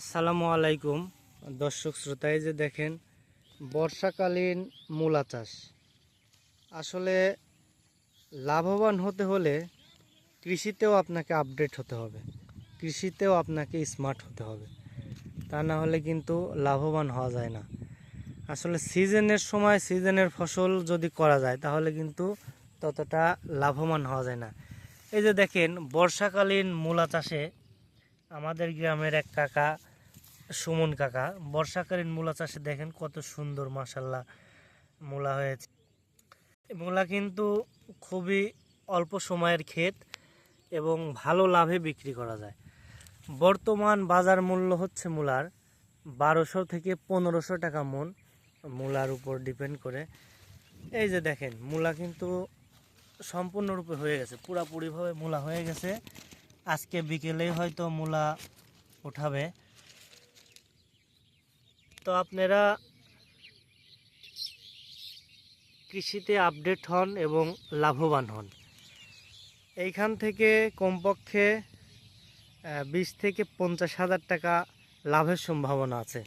আসসালামু আলাইকুম। দর্শক শ্রোতায় যে দেখেন, বর্ষাকালীন মূলা চাষ। আসলে লাভবান হতে হলে কৃষিতেও আপনাকে আপডেট হতে হবে। কৃষিতেও আপনাকে স্মার্ট হতে হবে। তা না হলে কিন্তু লাভবান হওয়া যায় না। আসলে সিজনের সময় সিজনের ফসল যদি করা যায়, তাহলে কিন্তু ততটা লাভবান হওয়া যায় না। এই যে দেখেন, বর্ষাকালীন মূলা চাষে আমাদের গ্রামের এক কাকা সুমন কাকা, বর্ষাকালীন মূলা চাষে দেখেন কত সুন্দর মাসাল্লাহ মূলা হয়েছে। মূলা কিন্তু খুবই অল্প সময়ের ক্ষেত এবং ভালো লাভে বিক্রি করা যায়। বর্তমান বাজার মূল্য হচ্ছে মূলার বারোশো থেকে পনেরোশো টাকা মন, মূলার উপর ডিপেন্ড করে। এই যে দেখেন, মূলা কিন্তু সম্পূর্ণরূপে হয়ে গেছে, পুরাপুরিভাবে মূলা হয়ে গেছে। আজকে বিকেলেই হয়তো মূলা উঠাবে। তো আপনারা কৃষিতে আপডেট হন এবং লাভবান হন। এইখান থেকে কমপক্ষে বিশ থেকে পঞ্চাশ হাজার টাকা লাভের সম্ভাবনা আছে।